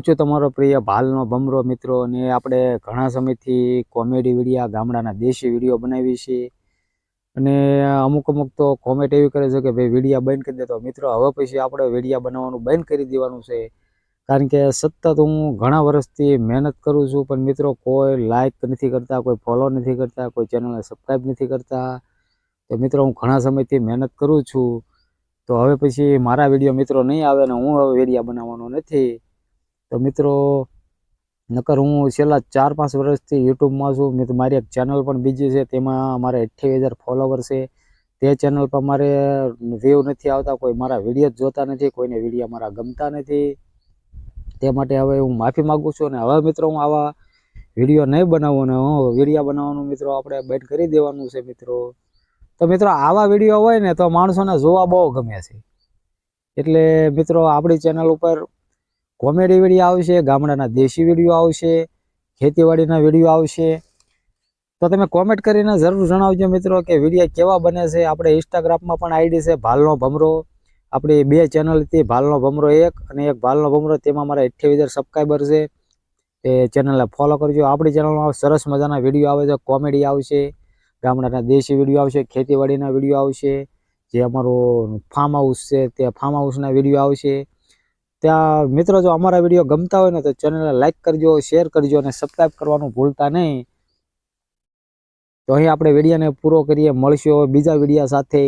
હું છું તમારો પ્રિય ભાલનો ભમરો મિત્રો અને આપણે ઘણા સમયથી કોમેડી વિડીયા, ગામડાના દેશી વીડિયો બનાવી છે. અને અમુક અમુક તો કોમેન્ટ એવી કરે છે કે ભાઈ, વિડીયા બંધ કરી દે. તો મિત્રો, હવે પછી આપણે વિડીયા બનાવવાનું બંધ કરી દેવાનું છે. કારણ કે સતત હું ઘણા વર્ષથી મહેનત કરું છું, પણ મિત્રો, કોઈ લાઈક નથી કરતા, કોઈ ફોલો નથી કરતા, કોઈ ચેનલને સબસ્ક્રાઈબ નથી કરતા. તો મિત્રો, હું ઘણા સમયથી મહેનત કરું છું. તો હવે પછી મારા વીડિયો મિત્રો નહીં આવે ને હું હવે વિડીયા બનાવવાનો નથી. તો મિત્રો, નકર હું છેલ્લા ચાર પાંચ વર્ષથી યુટ્યુબમાં છું. મિત્રો મારી એક ચેનલ પણ બીજી છે, તેમાં મારે અઠ્યાવીસ હજાર ફોલોવર છે. તે ચેનલ પર મારે વ્યૂ નથી આવતા, કોઈ મારા વીડિયો જોતા નથી, કોઈને વીડિયો મારા ગમતા નથી. તે માટે હવે હું માફી માગું છું અને હવે મિત્રો હું આવા વીડિયો નહીં બનાવું ને હું વીડિયો બનાવવાનું મિત્રો આપણે બંધ કરી દેવાનું છે મિત્રો. તો મિત્રો આવા વીડિયો હોય ને તો માણસોને જોવા બહુ ગમે છે. એટલે મિત્રો આપણી ચેનલ ઉપર કોમેડી વીડિયો આવશે, ગામડાના દેશી વીડિયો આવશે, ખેતીવાડીના વીડિયો આવશે. તો તમે કોમેન્ટ કરીને જરૂર જણાવજો મિત્રો કે વીડિયો કેવા બને છે. આપણે ઇન્સ્ટાગ્રામમાં પણ આઈડી છે, ભાલનો ભમરો. આપણી બે ચેનલ હતી, ભાલનો ભમરો એક અને એક ભાલનો ભમરો. તેમાં મારા અઠ્યાવીસ હજાર સબસ્ક્રાઈબર છે. એ ચેનલને ફોલો કરજો. આપણી ચેનલમાં સરસ મજાના વીડિયો આવે છે, કોમેડી આવશે, ગામડાના દેશી વીડિયો આવશે, ખેતીવાડીના વીડિયો આવશે. જે અમારું ફાર્મ હાઉસ છે, તે ફાર્મ હાઉસના વીડિયો આવશે. ત્યાં મિત્રો, જો અમારા વીડિયો ગમતા હોય ને, તો ચેનલને લાઈક કરજો શેર કરજો અને સબસ્ક્રાઈબ કરવાનું ભૂલતા નહીં. તો અહીં આપણે વિડીયોને પૂરો કરીએ. મળશું બીજા વિડીયા સાથે.